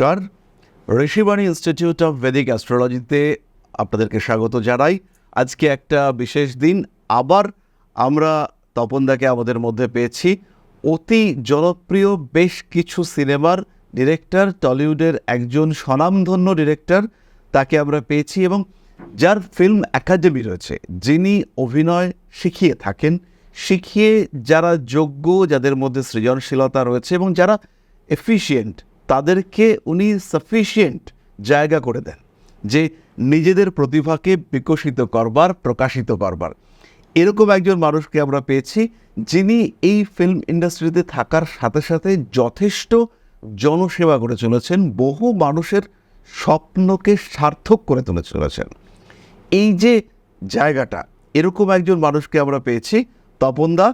নমস্কার। Rishibani institute of Vedic অ্যাস্ট্রোলজিতে আপনাদেরকে স্বাগত জানাই। আজকে একটা বিশেষ দিন, আবার আমরা তপনদাকে আমাদের মধ্যে পেয়েছি। অতি জনপ্রিয় বেশ কিছু সিনেমার ডিরেক্টর, টলিউডের একজন স্বনামধন্য ডিরেক্টর তাকে আমরা পেয়েছি এবং যার ফিল্ম একাডেমি রয়েছে, যিনি অভিনয় শিখিয়ে থাকেন। শিখিয়ে যারা যোগ্য, যাদের মধ্যে সৃজনশীলতা রয়েছে এবং যারা এফিশিয়েন্ট তাদেরকে উনি সাফিসিয়েন্ট জায়গা করে দেন যে নিজেদের প্রতিভাকে বিকশিত করবার, প্রকাশিত করবার। এরকম একজন মানুষকে আমরা পেয়েছি যিনি এই ফিল্ম ইন্ডাস্ট্রিতে থাকার সাথে সাথে যথেষ্ট জনসেবা করে চলেছেন বহু মানুষের স্বপ্নকে সার্থক করে তুলে চলেছেন এই যে জায়গাটা, এরকম একজন মানুষকে আমরা পেয়েছি তপনদা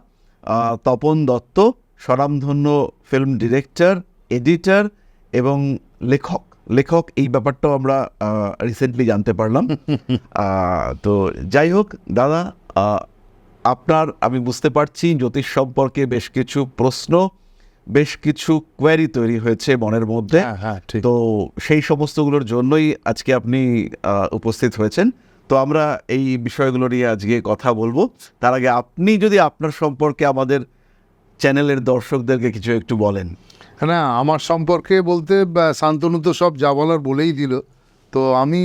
তপন দত্ত, স্বনামধন্য ফিল্ম ডিরেক্টর এডিটর এবং লেখক লেখক এই ব্যাপারটাও আমরা রিসেন্টলি জানতে পারলাম। তো যাই হোক দাদা আপনার আমি বুঝতে পারছি জ্যোতিষ সম্পর্কে বেশ কিছু প্রশ্ন বেশ কিছু কোয়ারি তৈরি হয়েছে মনের মধ্যে। হ্যাঁ হ্যাঁ তো সেই সমস্তগুলোর জন্যই আজকে আপনি উপস্থিত হয়েছেন। তো আমরা এই বিষয়গুলো নিয়ে আজকে কথা বলব। তার আগে আপনি যদি আপনার সম্পর্কে আমাদের চ্যানেলের দর্শকদেরকে কিছু একটু বলেন। না, আমার সম্পর্কে বলতে শান্তনু তো সব যা বলার বলেই দিল। তো আমি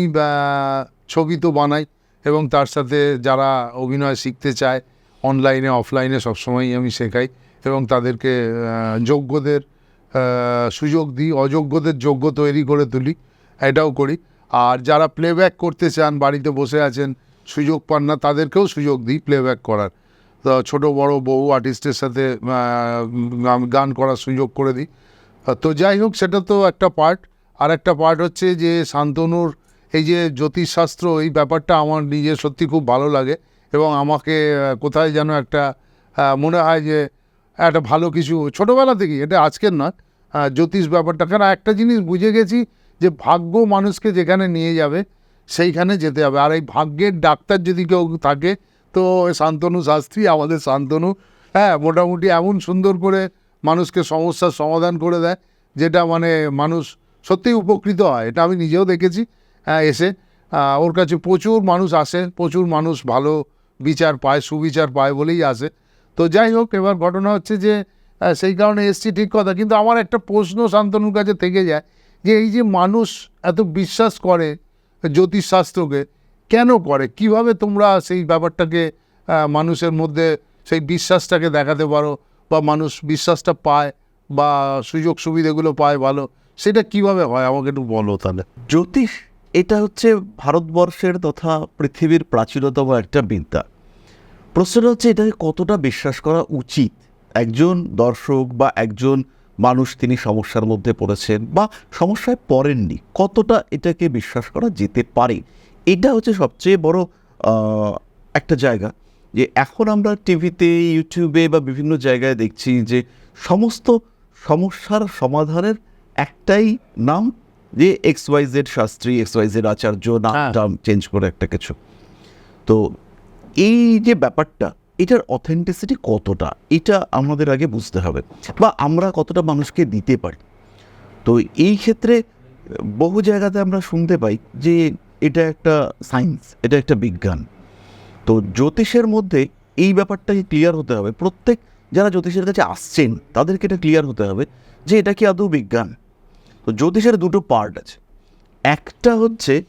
ছবি তো বানাই, এবং তার সাথে যারা অভিনয় শিখতে চায়, অনলাইনে, অফলাইনে সবসময়ই আমি শেখাই, এবং তাদেরকে যোগ্যদের সুযোগ দিই, অযোগ্যদের যোগ্য তৈরি করে তুলি, এটাও করি। আর যারা প্লেব্যাক করতে চান, বাড়িতে বসে আছেন, সুযোগ পান না, তাদেরকেও সুযোগ দিই প্লেব্যাক করার। ছোট বড় বহু আর্টিস্টের সাথে গান করার সুযোগ করে দিই। তো যাই হোক সেটা তো একটা পার্ট আর একটা পার্ট হচ্ছে যে শান্তনুর এই যে জ্যোতিষশাস্ত্র এই ব্যাপারটা আমার নিজে সত্যি খুব ভালো লাগে। এবং আমাকে কোথায় যেন একটা মনে হয় যে একটা ভালো কিছু ছোটোবেলা থেকেই এটা আজকের আহ, জ্যোতিষ ব্যাপারটা। কারণ একটা জিনিস বুঝে গেছি যে ভাগ্য মানুষকে যেখানে নিয়ে যাবে সেইখানে যেতে হবে। আর এই ভাগ্যের ডাক্তার যদি কেউ থাকে তো শান্তনু শাস্ত্রী আমাদের শান্তনু হ্যাঁ মোটামুটি এমন সুন্দর করে মানুষকে সমস্যার সমাধান করে দেয় যেটা মানে মানুষ সত্যিই উপকৃত হয়। এটা আমি নিজেও দেখেছি হ্যাঁ, এসে। ওর কাছে প্রচুর মানুষ আসে প্রচুর মানুষ ভালো বিচার পায় সুবিচার পায় বলেই আসে। তো যাই হোক এবার ঘটনা হচ্ছে যে সেই কারণে এসছি ঠিক কথা কিন্তু আমার একটা প্রশ্ন শান্তনুর কাছে থেকে যায় যে এই যে মানুষ এত বিশ্বাস করে জ্যোতিষশাস্ত্রকে কেন করে? কীভাবে তোমরা সেই ব্যাপারটাকে মানুষের মধ্যে সেই বিশ্বাসটাকে দেখাতে পারো? বা মানুষ বিশ্বাসটা পায় বা সুযোগ সুবিধাগুলো পায় ভালো, সেটা কীভাবে হয়? আমাকে একটু বলো তাহলে। জ্যোতিষ, এটা হচ্ছে ভারতবর্ষের তথা পৃথিবীর প্রাচীনতম একটা বিদ্যা। প্রশ্নটা হচ্ছে এটাকে কতটা বিশ্বাস করা উচিত? একজন দর্শক বা একজন মানুষ তিনি সমস্যার মধ্যে পড়েছেন বা সমস্যায় পড়েননি, কতটা এটাকে বিশ্বাস করা যেতে পারে? এটা হচ্ছে সবচেয়ে বড় একটা জায়গা যে এখন আমরা টিভিতে ইউটিউবে বা বিভিন্ন জায়গায় দেখছি যে সমস্ত সমস্যার সমাধানের একটাই নাম যে X Y Z Shastri X Y Z Acharya নাম চেঞ্জ করে একটা কিছু। তো এই যে ব্যাপারটা এটার অথেন্টিসিটি কতটা এটা আমাদের আগে বুঝতে হবে বা আমরা কতটা মানুষকে দিতে পারি। তো এই ক্ষেত্রে বহু জায়গাতে আমরা শুনতে পাই যে এটা একটা সায়েন্স, এটা একটা বিজ্ঞান। তো জ্যোতিষের মধ্যে এই ব্যাপারটাকে ক্লিয়ার হতে হবে। প্রত্যেক যারা জ্যোতিষের কাছে আসছেন, তাদেরকে এটা ক্লিয়ার হতে হবে যে এটা কি আদৌ বিজ্ঞান। তো জ্যোতিষের দুটো পার্ট আছে। একটা হচ্ছে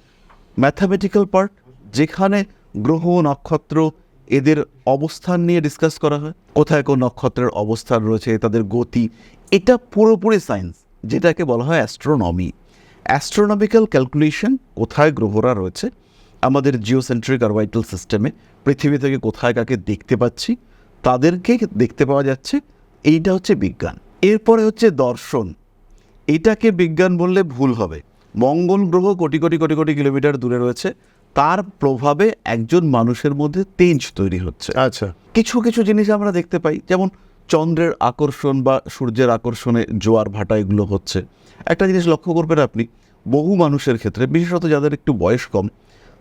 ম্যাথামেটিক্যাল পার্ট যেখানে গ্রহ, নক্ষত্র এদের অবস্থান নিয়ে ডিসকাস করা হয়। কোথায় কোন নক্ষত্রের অবস্থান রয়েছে, তাদের গতি। এটা পুরোপুরি সায়েন্স যেটাকে বলা হয় অ্যাস্ট্রোনমি অ্যাস্ট্রোনমিক্যাল ক্যালকুলেশন কোথায় গ্রহরা রয়েছে? আমাদের জিওসেন্ট্রিক অরবাইটাল সিস্টেমে পৃথিবী থেকে কোথায় কাকে দেখতে পাচ্ছি তাদেরকে দেখতে পাওয়া যাচ্ছে। এইটা হচ্ছে বিজ্ঞান। এরপরে হচ্ছে দর্শন। এটাকে বিজ্ঞান বললে ভুল হবে। মঙ্গল গ্রহ কোটি কোটি কোটি কোটি কিলোমিটার দূরে রয়েছে। তার প্রভাবে একজন মানুষের মধ্যে তেজ তৈরি হচ্ছে। আচ্ছা। কিছু কিছু জিনিস আমরা দেখতে পাই। যেমন চন্দ্রের আকর্ষণ বা সূর্যের আকর্ষণে জোয়ার ভাটা এগুলো হচ্ছে। একটা জিনিস লক্ষ্য করবেন আপনি বহু মানুষের ক্ষেত্রে বিশেষত যাদের একটু বয়স কম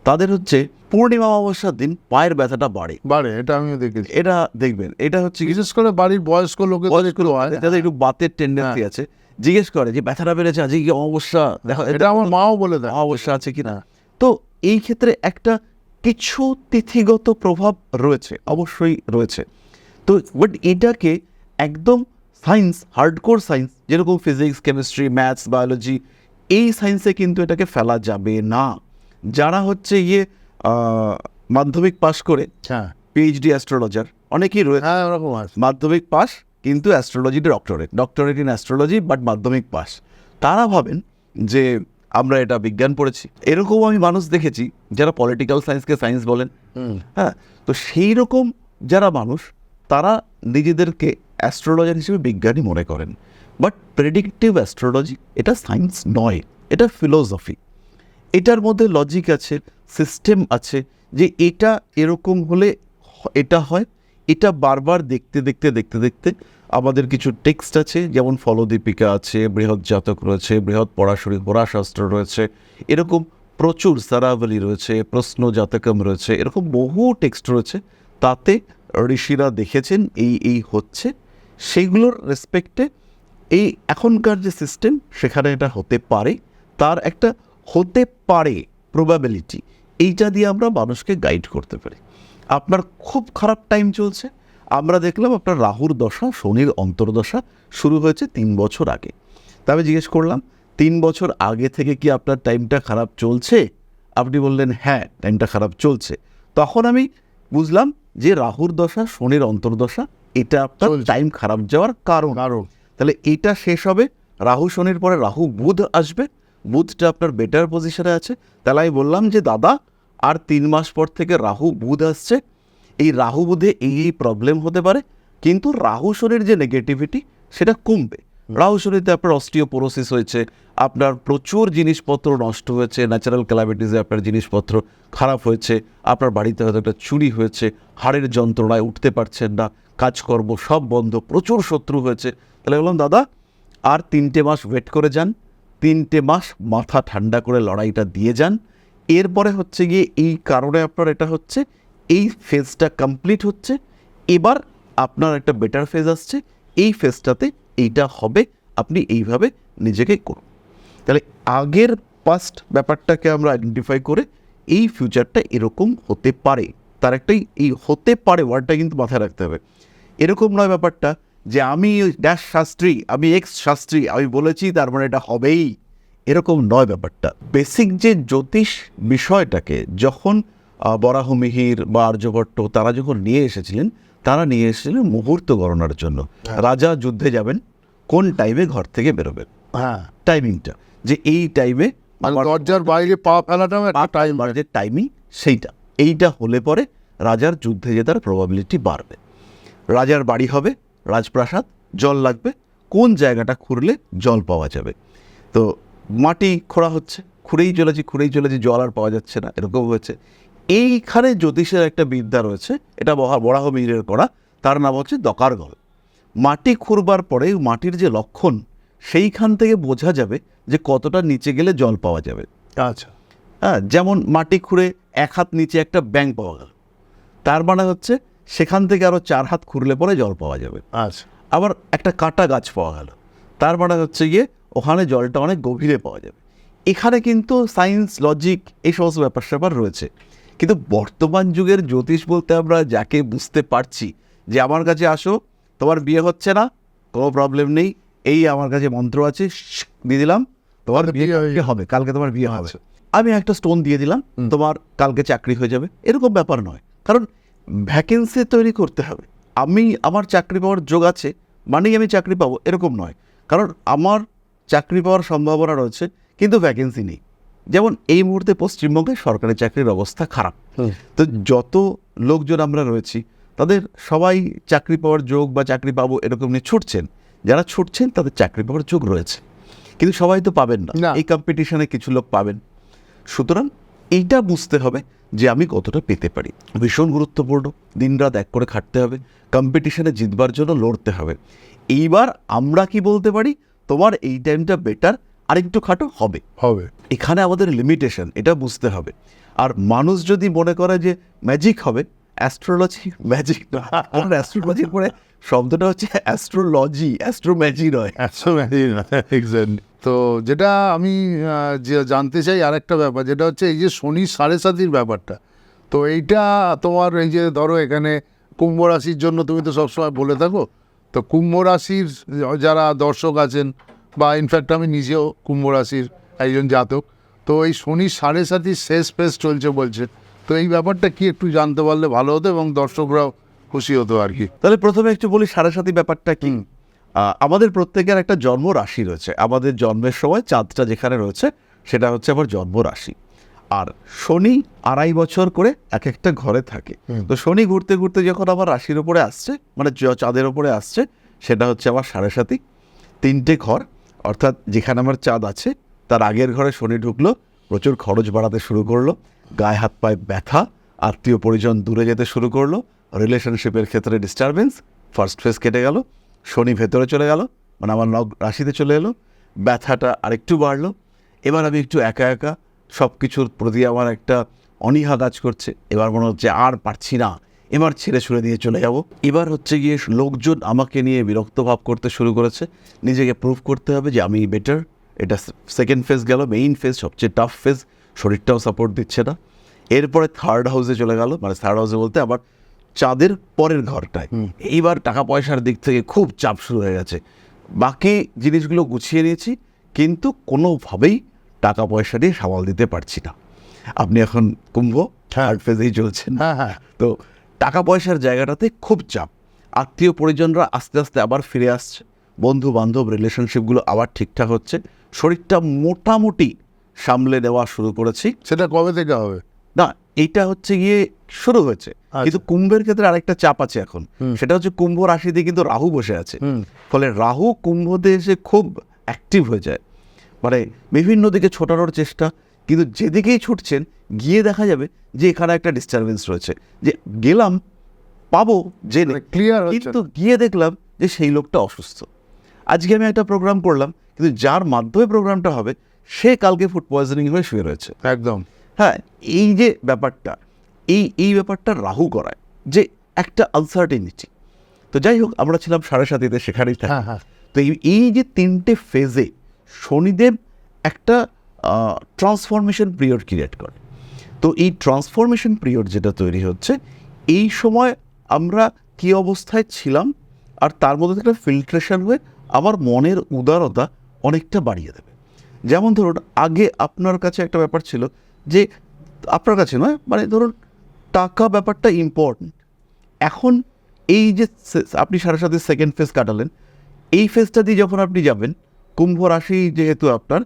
তাদের হচ্ছে পূর্ণিমা অমাবস্যার দিন পায়ের ব্যথাটা বাড়ে। বাড়ে এটা আমিও দেখেছি। এটা দেখবেন এটা হচ্ছে বিশেষ করে বাড়ির বয়স্ক একটু যাদের একটু বাতের টেন্ডেন্সি আছে জিজ্ঞেস করে যে ব্যথাটা বেড়েছে আজকে কি অমাবস্যা? দেখো এটা আমার মাও বলে দেয়। অমাবস্যা আছে কি না তো এই ক্ষেত্রে একটা কিছু তিথিগত প্রভাব রয়েছে অবশ্যই রয়েছে। তো বাট এটাকে একদম সায়েন্স হার্ডকোর সায়েন্স যেরকম ফিজিক্স কেমিস্ট্রি ম্যাথস বায়োলজি এই সায়েন্সে কিন্তু এটাকে ফেলা যাবে না। যারা হচ্ছে ইয়ে মাধ্যমিক পাশ করে হ্যাঁ। পিএইচডি অ্যাস্ট্রোলজার অনেকেই রয়েছে হ্যাঁ মাধ্যমিক পাশ কিন্তু অ্যাস্ট্রোলজিতে doctorate doctorate in astrology but মাধ্যমিক পাস তারা ভাবেন যে আমরা এটা বিজ্ঞান পড়েছি। এরকম আমি মানুষ দেখেছি যারা পলিটিক্যাল সায়েন্সকে সায়েন্স বলেন। হ্যাঁ তো সেই রকম যারা মানুষ তারা নিজেদেরকে অ্যাস্ট্রোলজার হিসেবে বিজ্ঞানী মনে করেন। বাট প্রেডিক্টিভ অ্যাস্ট্রোলজি এটা সায়েন্স নয়, এটা ফিলোসফি এটার মধ্যে লজিক আছে সিস্টেম আছে, যে এটা এরকম হলে এটা হয়, এটা বারবার দেখতে দেখতে দেখতে দেখতে আমাদের কিছু টেক্সট আছে, যেমন ফলদীপিকা আছে, বৃহৎ জাতক রয়েছে, বৃহৎ পড়াশুরি পড়াশাস্ত্র রয়েছে, এরকম প্রচুর সারাবলি রয়েছে প্রশ্ন জাতকম রয়েছে, এরকম বহু টেক্সট রয়েছে, তাতে ঋষিরা দেখেছেন, এই এই হচ্ছে। সেইগুলোর রেসপেক্টে এই এখনকার যে সিস্টেম সেখানে এটা হতে পারে। তার একটা হতে পারে প্রবাবিলিটি এইটা দিয়ে আমরা মানুষকে গাইড করতে পারি। আপনার খুব খারাপ টাইম চলছে। আমরা দেখলাম আপনার রাহুর দশা, শনির অন্তর্দশা শুরু হয়েছে তিন বছর আগে। তবে জিজ্ঞেস করলাম, তিন বছর আগে থেকে কি আপনার টাইমটা খারাপ চলছে? আপনি বললেন হ্যাঁ টাইমটা খারাপ চলছে। তখন আমি বুঝলাম যে রাহুর দশা শনির অন্তর্দশা এটা আপনার টাইম খারাপ যাওয়ার কারণ। কারণ। তাহলে এটা শেষ হবে। রাহু শনির পরে রাহু বুধ আসবে। বুধটা আপনার বেটার পজিশনে আছে। তাহলে আমি বললাম যে দাদা আর তিন মাস পর থেকে রাহু বুধ আসছে। এই রাহু বুধে এই এই প্রবলেম হতে পারে। কিন্তু রাহু শনির যে নেগেটিভিটি সেটা কমবে। রাহু শনিতে আপনার অস্টিওপোরোসিস হয়েছে, আপনার প্রচুর জিনিসপত্র নষ্ট হয়েছে ন্যাচারাল ক্যালামিটিসে আপনার জিনিসপত্র খারাপ হয়েছে, আপনার বাড়িতে হয়তো একটা চুরি হয়েছে, হাড়ের যন্ত্রণায় উঠতে পারছেন না, কাজকর্ম সব বন্ধ, প্রচুর শত্রু হয়েছে। তাহলে বললাম, দাদা, আর তিনটে মাস ওয়েট করে যান, তিনটে মাস মাথা ঠান্ডা করে লড়াইটা দিয়ে যান। এরপরে হচ্ছে গিয়ে এই কারণে আপনার এটা হচ্ছে, এই ফেজটা কমপ্লিট হচ্ছে, এবার আপনার একটা বেটার ফেজ আসছে, এই ফেজটাতে এইটা হবে আপনি এইভাবে নিজেকে করুন। তাহলে আগের পাস্ট ব্যাপারটাকে আমরা আইডেন্টিফাই করে এই ফিউচারটা এরকম হতে পারে। তার একটাই এই হতে পারে ওয়ার্ডটা কিন্তু মাথায় রাখতে হবে। এরকম নয় ব্যাপারটা যে আমি ড্যাশ শাস্ত্রী আমি এক্স শাস্ত্রী আমি বলেছি তার মানে এটা হবেই। এরকম নয় ব্যাপারটা। বেসিক যে জ্যোতিষ বিষয়টাকে যখন বরাহমিহির বা আর্যভট্ট তারা যখন নিয়ে এসেছিলেন তারা নিয়ে এসেছিলেন মুহূর্ত গণনার জন্য। রাজা যুদ্ধে যাবেন কোন টাইমে ঘর থেকে বেরোবেন? হ্যাঁ। টাইমিংটা যে এই টাইমে মানে দরজার বাইরে পা ফেলাটাও একটা টাইম যে টাইমিং সেইটা। এইটা হলে পরে রাজার যুদ্ধে জেতার প্রবাবিলিটি বাড়বে। রাজার বাড়ি হবে রাজপ্রাসাদ জল লাগবে। কোন জায়গাটা খুঁড়লে জল পাওয়া যাবে? তো মাটি খোঁড়া হচ্ছে খুঁড়েই চলেছি খুঁড়েই চলেছি জল আর পাওয়া যাচ্ছে না এরকম হয়েছে। এইখানে জ্যোতিষের একটা বিদ্যা রয়েছে এটা বহা- বরাহ মিহিরের করা তার নাম হচ্ছে দকারগল। মাটি খুঁড়বার পরে মাটির যে লক্ষণ সেইখান থেকে বোঝা যাবে যে কতটা নিচে গেলে জল পাওয়া যাবে। আচ্ছা। হ্যাঁ যেমন মাটি খুঁড়ে এক হাত নিচে একটা ব্যাংক পাওয়া গেল। তার মানে হচ্ছে সেখান থেকে আরও চার হাত খুঁড়লে পরে জল পাওয়া যাবে। আচ্ছা। আবার একটা কাটা গাছ পাওয়া গেল। তার মানে হচ্ছে গিয়ে ওখানে জলটা অনেক গভীরে পাওয়া যাবে। এখানে কিন্তু সায়েন্স লজিক এই সমস্ত ব্যাপার স্যাপার রয়েছে। কিন্তু বর্তমান যুগের জ্যোতিষ বলতে আমরা যাকে বুঝতে পারছি যে আমার কাছে আসো তোমার বিয়ে হচ্ছে না কোনো প্রবলেম নেই এই আমার কাছে মন্ত্র আছে দিয়ে দিলাম তোমার বিয়ে হবে কালকে তোমার বিয়ে হবে। আচ্ছা। আমি একটা স্টোন দিয়ে দিলাম তোমার কালকে চাকরি হয়ে যাবে এরকম ব্যাপার নয়। কারণ ভ্যাকেন্সি তৈরি করতে হবে। আমি আমার চাকরি পাওয়ার যোগ আছে মানেই আমি চাকরি পাবো এরকম নয়। কারণ আমার চাকরি পাওয়ার সম্ভাবনা রয়েছে কিন্তু ভ্যাকেন্সি নেই। যেমন এই মুহূর্তে পশ্চিমবঙ্গে সরকারি চাকরির অবস্থা খারাপ। তো যত লোকজন আমরা রয়েছি তাদের সবাই চাকরি পাওয়ার যোগ বা চাকরি পাবো এরকম নিয়ে ছুটছেন। যারা ছুটছেন তাদের চাকরি পাওয়ার যোগ রয়েছে। কিন্তু সবাই তো পাবেন না। এই কম্পিটিশনে কিছু লোক পাবেন। সুতরাং এইটা বুঝতে হবে যে আমি কতটা পেতে পারি। ভীষণ গুরুত্বপূর্ণ। দিনরাত এক করে খাটতে হবে। কম্পিটিশনে জিতবার জন্য লড়তে হবে। এইবার আমরা কি বলতে পারি? তোমার এই টাইমটা বেটার আরেকটু খাটো হবে। হবে। এখানে আমাদের লিমিটেশন এটা বুঝতে হবে। আর মানুষ যদি মনে করে যে ম্যাজিক হবে অ্যাস্ট্রোলজি ম্যাজিক না। কারণ অ্যাস্ট্রোলজির পরে শব্দটা হচ্ছে অ্যাস্ট্রোলজি অ্যাস্ট্রো ম্যাজিক নয় তো যেটা আমি যে জানতে চাই আর একটা ব্যাপার, যেটা হচ্ছে এই যে শনি সাড়ে সাতির ব্যাপারটা, তো এইটা তোমার এই যে ধরো এখানে কুম্ভ রাশির জন্য তুমি তো সবসময় বলে থাকো, তো কুম্ভ রাশির যারা দর্শক আছেন, বা ইনফ্যাক্ট আমি নিজেও কুম্ভ রাশির একজন জাতক, তো এই শনি সাড়ে সাতির শেষ ফেস চলছে বলছে তো এই ব্যাপারটা কি একটু জানতে পারলে ভালো হতো এবং দর্শকরাও খুশি হতো আর কি। তাহলে প্রথমে একটু বলি সাড়ে সাথী ব্যাপারটা কি? আমাদের প্রত্যেকের একটা জন্ম রাশি রয়েছে। আমাদের জন্মের সময় চাঁদটা যেখানে রয়েছে সেটা হচ্ছে আমার জন্ম রাশি। আর শনি আড়াই বছর করে এক একটা ঘরে থাকে। তো শনি ঘুরতে ঘুরতে যখন আমার রাশির ওপরে আসছে মানে চাঁদের ওপরে আসছে সেটা হচ্ছে আমার সাড়ে সাথী তিনটে ঘর অর্থাৎ যেখানে আমার চাঁদ আছে তার আগের ঘরে শনি ঢুকলো প্রচুর খরচ বাড়াতে শুরু করল। গায়ে হাত পায়ে ব্যথা, আত্মীয় পরিজন দূরে যেতে শুরু করল, রিলেশনশিপের ক্ষেত্রে ডিস্টারবেন্স ফার্স্ট ফেজ কেটে গেল, শনি ভেতরে চলে গেল মানে আমার নগ রাশিতে চলে এলো, ব্যথাটা আরেকটু বাড়লো, এবার আমি একটু একা একা সব কিছুর প্রতি আমার একটা অনীহা কাজ করছে, এবার মনে হচ্ছে আর পারছি না, এবার ছেড়ে ছুড়ে দিয়ে চলে যাব। এবার হচ্ছে গিয়ে লোকজন আমাকে নিয়ে বিরক্ত ভাব করতে শুরু করেছে, নিজেকে প্রুভ করতে হবে যে আমি বেটার এটা সেকেন্ড ফেজ গেল মেইন ফেজ সবচেয়ে টাফ ফেজ শরীরটাও সাপোর্ট দিচ্ছে না। এরপরে থার্ড হাউসে চলে গেল। মানে থার্ড হাউসে বলতে আবার চাঁদের পরের ঘরটায়। এইবার টাকা পয়সার দিক থেকে খুব চাপ শুরু হয়ে গেছে। বাকি জিনিসগুলো গুছিয়ে নিয়েছি কিন্তু কোনোভাবেই টাকা পয়সা দিয়ে সামাল দিতে পারছি না। আপনি এখন কুম্ভ থার্ড ফেজেই চলছেন। হ্যাঁ হ্যাঁ। তো টাকা পয়সার জায়গাটাতে খুব চাপ। আত্মীয় পরিজনরা আস্তে আস্তে আবার ফিরে আসছে। বন্ধু বান্ধব রিলেশনশিপগুলো আবার ঠিকঠাক হচ্ছে। শরীরটা মোটামুটি সামলে নেওয়া শুরু করেছি। সেটা কবে থেকে হবে? না এইটা হচ্ছে গিয়ে শুরু হয়েছে। কিন্তু কুম্ভের ক্ষেত্রে আরেকটা চাপ আছে এখন। সেটা হচ্ছে কুম্ভ রাশিতে কিন্তু রাহু বসে আছে। ফলে রাহু কুম্ভতে এসে খুব অ্যাক্টিভ হয়ে যায়। মানে বিভিন্ন দিকে ছোটানোর চেষ্টা কিন্তু যেদিকেই ছুটছেন গিয়ে দেখা যাবে যে এখানে একটা ডিস্টারবেন্স রয়েছে। যে গেলাম পাবো যে ক্লিয়ার clear কিন্তু গিয়ে দেখলাম যে সেই লোকটা অসুস্থ। আজকে আমি একটা প্রোগ্রাম করলাম কিন্তু যার মাধ্যমে প্রোগ্রামটা হবে সে কালকে ফুড পয়জনিং হয়ে শুয়ে রয়েছে। একদম। হ্যাঁ এই যে ব্যাপারটা এই এই ব্যাপারটা রাহু করায় যে একটা আনসার্টেনিটি তো যাই হোক আমরা ছিলাম সাড়ে সাতিতে সেখানেই থাকি। হ্যাঁ, হ্যাঁ। তো এই এই যে তিনটে ফেজে শনিদেব একটা ট্রান্সফরমেশন পিরিয়ড ক্রিয়েট করে। তো এই ট্রান্সফরমেশন পিরিয়ড যেটা তৈরি হচ্ছে এই সময় আমরা কী অবস্থায় ছিলাম আর তার মধ্যে থেকে ফিল্ট্রেশন হয়ে আমার মনের উদারতা অনেকটা বাড়িয়ে দেবে। যেমন ধরুন, আগে আপনার কাছে একটা ব্যাপার ছিল যে, আপনার কাছে নয় মানে ধরুন, টাকা ব্যাপারটা ইম্পর্ট্যান্ট এখন এই যে আপনি সাড়ে সাথে সেকেন্ড ফেজ কাটালেন, এই ফেজটা দিয়ে যখন আপনি যাবেন, কুম্ভ রাশি যেহেতু আপনার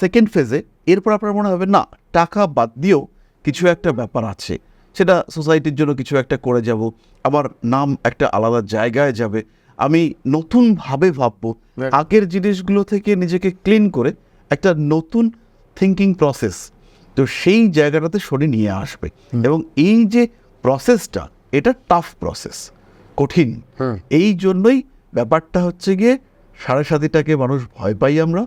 সেকেন্ড ফেজে এরপর আপনার মনে হবে, না, টাকা বাদ দিয়েও কিছু একটা ব্যাপার আছে। সেটা সোসাইটির জন্য কিছু একটা করে যাব। আমার নাম একটা আলাদা জায়গায় যাবে। আমি নতুনভাবে ভাববো আগের জিনিসগুলো থেকে নিজেকে ক্লিন করে একটা নতুন থিঙ্কিং প্রসেস তো সেই জায়গাটাতে শনি নিয়ে আসবে। এবং এই যে প্রসেসটা এটা টাফ প্রসেস কঠিন। এই জন্যই ব্যাপারটা হচ্ছে গিয়ে সাড়ে সাতিটাকে মানুষ ভয় পাই আমরা।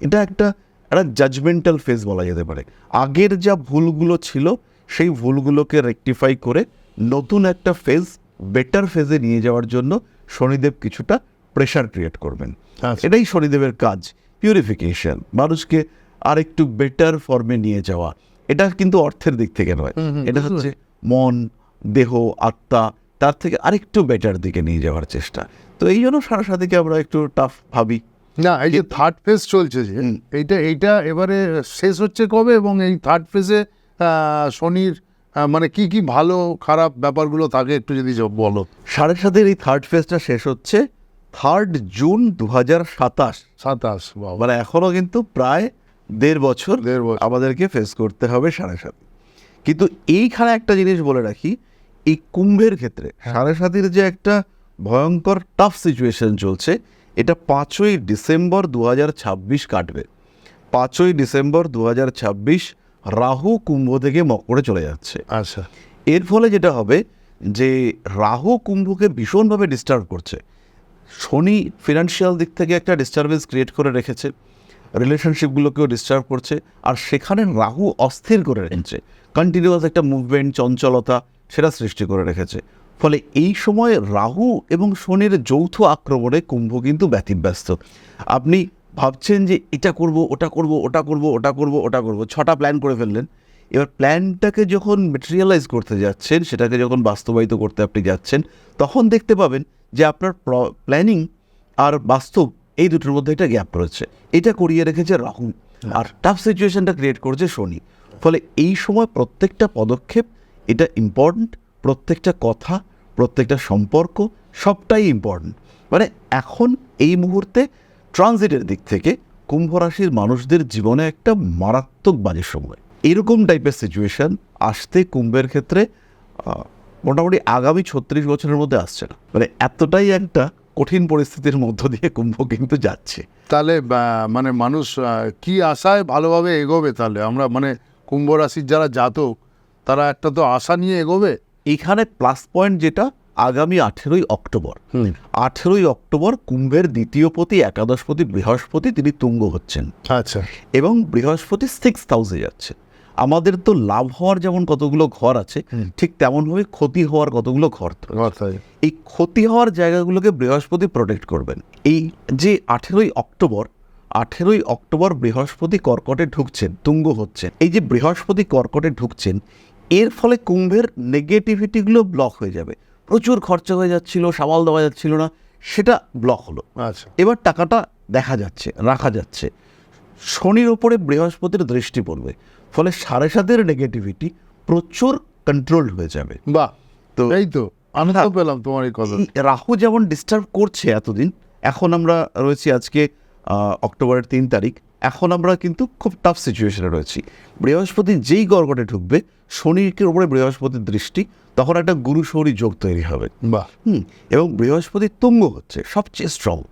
এটা একটা একটা জাজমেন্টাল ফেজ বলা যেতে পারে। আগের যা ভুলগুলো ছিল সেই ভুলগুলোকে রেকটিফাই করে নতুন একটা ফেজ বেটার ফেজে নিয়ে যাওয়ার জন্য শনিদেব কিছুটা প্রেশার ক্রিয়েট করবেন। আচ্ছা। এটাই শনিদেবের কাজ পিউরিফিকেশন মানুষকে আরেকটু বেটার ফর্মে নিয়ে যাওয়া। এটা কিন্তু অর্থের দিক থেকে নয়। এটা হচ্ছে মন দেহ আত্মা তার থেকে আরেকটু বেটার দিকে নিয়ে যাওয়ার চেষ্টা। তো এই জন্য সারা সাথীকে আমরা একটু টাফ ভাবি। না এই যে থার্ড ফেজ চলছে যে। এইটা এইটা এবারে শেষ হচ্ছে কবে এবং এই থার্ড ফেজে শনির মানে কি কি ভালো খারাপ ব্যাপারগুলো থাকে একটু যদি বলো। সাড়ে সাতের এই থার্ড ফেজটা শেষ হচ্ছে থার্ড জুন দু হাজার সাতাশ সাতাশ মানে এখনও কিন্তু প্রায় দেড় বছর দেড় বছর। আমাদেরকে ফেস করতে হবে সাড়ে সাত। কিন্তু এইখানে একটা জিনিস বলে রাখি এই কুম্ভের ক্ষেত্রে সাড়ে সাতির যে একটা ভয়ঙ্কর টাফ সিচুয়েশন চলছে এটা পাঁচই ডিসেম্বর দু হাজার ছাব্বিশ কাটবে। পাঁচই ডিসেম্বর দু হাজার ছাব্বিশ রাহু কুম্ভ থেকে মকরে চলে যাচ্ছে। আচ্ছা। এর ফলে যেটা হবে যে রাহু কুম্ভকে ভীষণভাবে ডিস্টার্ব করছে। শনি ফিনান্সিয়াল দিক থেকে একটা ডিস্টারবেন্স ক্রিয়েট করে রেখেছে। রিলেশনশিপগুলোকেও ডিস্টার্ব করছে। আর সেখানে রাহু অস্থির করে রেখেছে। কন্টিনিউয়াস একটা মুভমেন্ট চঞ্চলতা সেটা সৃষ্টি করে রেখেছে। ফলে এই সময় রাহু এবং শনির যৌথ আক্রমণে কুম্ভ কিন্তু ব্যতিব্যস্ত। আপনি ভাবছেন যে এটা করব ওটা করব ওটা করব ওটা করব ওটা করব ছটা প্ল্যান করে ফেললেন। এবার প্ল্যানটাকে যখন মেটেরিয়ালাইজ করতে যাচ্ছেন সেটাকে যখন বাস্তবায়িত করতে আপনি যাচ্ছেন তখন দেখতে পাবেন যে আপনার প্ল্যানিং আর বাস্তব এই দুটোর মধ্যে একটা গ্যাপ রয়েছে। এটা করিয়ে রেখেছে রাহু আর টাফ সিচুয়েশনটা ক্রিয়েট করেছে শনি। ফলে এই সময় প্রত্যেকটা পদক্ষেপ এটা ইম্পর্ট্যান্ট প্রত্যেকটা কথা প্রত্যেকটা সম্পর্ক সবটাই ইম্পর্ট্যান্ট মানে এখন এই মুহূর্তে ট্রানজিটের দিক থেকে কুম্ভ রাশির মানুষদের জীবনে একটা মারাত্মক বাজে সময়। এরকম টাইপের সিচুয়েশন আসতে কুম্ভের ক্ষেত্রে মোটামুটি আগামী ছত্রিশ বছরের মধ্যে আসছে না। মানে এতটাই একটা কঠিন পরিস্থিতির মধ্য দিয়ে কুম্ভ কিন্তু যাচ্ছে। তাহলে মানে মানুষ কি আশায় ভালোভাবে এগোবে তাহলে? আমরা মানে কুম্ভ রাশির যারা জাতক তারা একটা তো আশা নিয়ে এগোবে? এখানে প্লাস পয়েন্ট যেটা আগামী আঠেরোই অক্টোবর। আঠেরোই অক্টোবর কুম্ভের দ্বিতীয় পতি একাদশপতি বৃহস্পতি তিনি তুঙ্গ হচ্ছেন। আচ্ছা। এবং বৃহস্পতি সিক্স হাউসে যাচ্ছে। আমাদের তো লাভ হওয়ার যেমন কতগুলো ঘর আছে ঠিক তেমনভাবে ক্ষতি হওয়ার কতগুলো ঘর এই ক্ষতি হওয়ার জায়গাগুলোকে বৃহস্পতি প্রোটেক্ট করবেন। এই যে আঠেরোই অক্টোবর আঠেরোই অক্টোবর বৃহস্পতি কর্কটে ঢুকছেন তুঙ্গ হচ্ছেন। এই যে বৃহস্পতি কর্কটে ঢুকছেন এর ফলে কুম্ভের নেগেটিভিটিগুলো ব্লক হয়ে যাবে। প্রচুর খরচা হয়ে যাচ্ছিল সামাল দেওয়া যাচ্ছিল না সেটা ব্লক হলো। আচ্ছা। এবার টাকাটা দেখা যাচ্ছে রাখা যাচ্ছে। শনির ওপরে বৃহস্পতির দৃষ্টি পড়বে ফলে সাড়ে সাতের নেগেটিভিটি প্রচুর কন্ট্রোল হয়ে যাবে। বাহ তো এই তো আনন্দ হ্যাঁ। পেলাম তোমার এই কথা রাহু যেমন ডিস্টার্ব করছে এতদিন এখন আমরা রয়েছি আজকে অক্টোবরের তিন তারিখ এখন আমরা কিন্তু খুব টাফ সিচুয়েশনে রয়েছি। বৃহস্পতি যেই গর্গটে ঢুকবে শনির উপরে বৃহস্পতির দৃষ্টি তখন একটা গুরু শৌরী যোগ তৈরি হবে। বাহ। হুম এবং বৃহস্পতি তুঙ্গ হচ্ছে সবচেয়ে স্ট্রং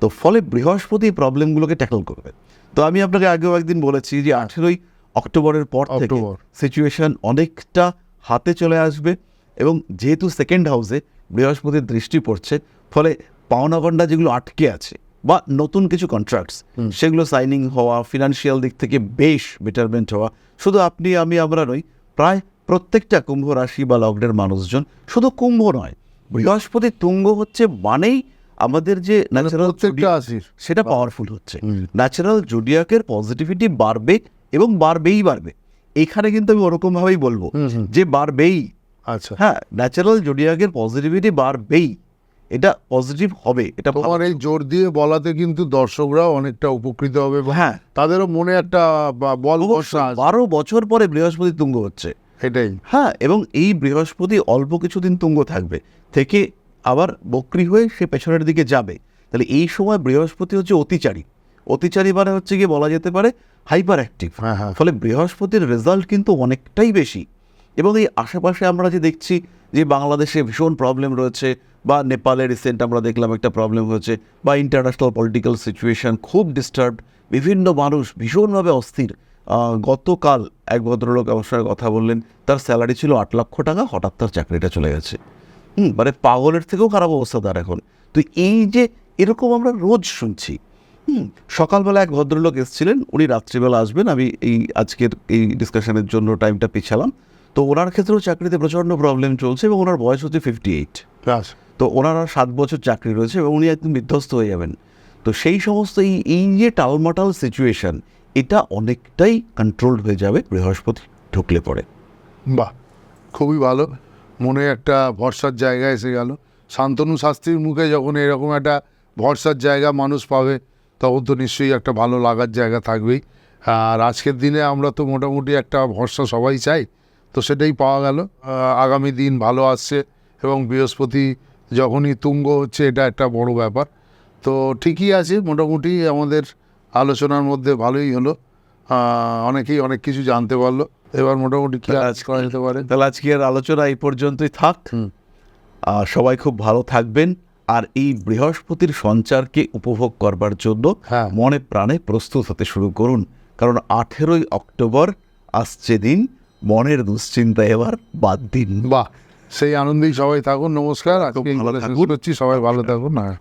তো ফলে বৃহস্পতি প্রবলেমগুলোকে ট্যাকল করবে। তো আমি আপনাকে আগেও একদিন বলেছি যে আঠেরোই অক্টোবরের পর থেকে। সিচুয়েশন অনেকটা হাতে চলে আসবে এবং যেহেতু সেকেন্ড হাউসে বৃহস্পতির দৃষ্টি পড়ছে ফলে পাওনা গন্ডা যেগুলো আটকে আছে বা নতুন কিছু কন্ট্রাক্টস সেগুলো সাইনিং হওয়া ফিনান্সিয়াল দিক থেকে বেশ বেটারমেন্ট হওয়া শুধু আপনি আমি আমরা নই প্রায় প্রত্যেকটা কুম্ভ রাশি বা লগ্নের মানুষজন শুধু কুম্ভ নয় বৃহস্পতি তুঙ্গ হচ্ছে মানেই আমাদের যে ন্যাচারাল রাশির। সেটা পাওয়ারফুল হচ্ছে। ন্যাচারাল জুডিয়াকের পজিটিভিটি বাড়বে এবং বাড়বেই বাড়বে। এখানে কিন্তু আমি ওরকমভাবেই বলব। যে বাড়বেই। আচ্ছা। হ্যাঁ ন্যাচারাল জুডিয়াকের পজিটিভিটি বাড়বেই। এটা পজিটিভ হবে এটা আমার এই জোর দিয়ে বলাতে কিন্তু দর্শকরাও অনেকটা উপকৃত হবে হ্যাঁ। তাদেরও মনে একটা বল বারো বছর পরে বৃহস্পতি তুঙ্গ হচ্ছে। এটাই। হ্যাঁ এবং এই বৃহস্পতি অল্প কিছুদিন তুঙ্গ থাকবে। থেকে আবার বক্রি হয়ে সে পেছনের দিকে যাবে। তাহলে এই সময় বৃহস্পতি হচ্ছে অতিচারী। অতিচারী মানে হচ্ছে গিয়ে বলা যেতে পারে হাইপার অ্যাক্টিভ হ্যাঁ হ্যাঁ। ফলে বৃহস্পতির রেজাল্ট কিন্তু অনেকটাই বেশি। এবং এই আশেপাশে আমরা যে দেখছি যে বাংলাদেশে ভীষণ প্রবলেম রয়েছে বা নেপালে রিসেন্ট আমরা দেখলাম একটা প্রবলেম হয়েছে বা ইন্টারন্যাশনাল পলিটিক্যাল সিচুয়েশন খুব ডিস্টার্ব বিভিন্ন মানুষ ভীষণভাবে অস্থির। গতকাল এক ভদ্রলোক আমার সঙ্গে কথা বললেন তার স্যালারি ছিল আট লক্ষ টাকা হঠাৎ তার চাকরিটা চলে গেছে। হুম মানে পাগলের থেকেও খারাপ অবস্থা তার এখন। তো এই যে এরকম আমরা রোজ শুনছি হুম সকালবেলা এক ভদ্রলোক এসেছিলেন উনি রাত্রিবেলা আসবেন আমি এই আজকের এই ডিসকাশনের জন্য টাইমটা পিছালাম। তো ওনার ক্ষেত্রেও চাকরিতে প্রচণ্ড প্রবলেম চলছে এবং ওনার বয়স হচ্ছে ফিফটি এইট তো ওনার আর সাত বছর চাকরি রয়েছে এবং উনি একদম বিধ্বস্ত হয়ে যাবেন। তো সেই সমস্ত এই এই যে টালমাটাল সিচুয়েশন এটা অনেকটাই কন্ট্রোল হয়ে যাবে, বৃহস্পতি ঢুকলে পড়ে বাহ, খুবই ভালো। মনে একটা ভরসার জায়গা এসে গেল। শান্তনু শাস্ত্রীর মুখে যখন এরকম একটা ভরসার জায়গা মানুষ পাবে, তখন তো নিশ্চয়ই একটা ভালো লাগার জায়গা থাকবেই। আর আজকের দিনে আমরা তো মোটামুটি একটা ভরসা সবাই চাই, তো সেটাই পাওয়া গেল। আগামী দিন ভালো আসছে এবং বৃহস্পতি যখনই তুঙ্গ হচ্ছে, এটা একটা বড় ব্যাপার। তো ঠিকই আছে, মোটামুটি আমাদের আলোচনার মধ্যে ভালোই হলো। অনেকেই অনেক কিছু জানতে পারল। এবার মোটামুটি কাজ করা যেতে পারে? তাহলে আজকের আলোচনা এই পর্যন্তই থাক। সবাই খুব ভালো থাকবেন। আর এই বৃহস্পতির সঞ্চারকে উপভোগ করবার জন্য হ্যাঁ। মনে প্রাণে প্রস্তুত হতে শুরু করুন। কারণ আঠেরোই অক্টোবর আসছে দিন মনের দুশ্চিন্তা এবার বাদ দিন। বাহ সেই আনন্দেই সবাই থাকুন নমস্কার। আজকে সবাই ভালো থাকুন হ্যাঁ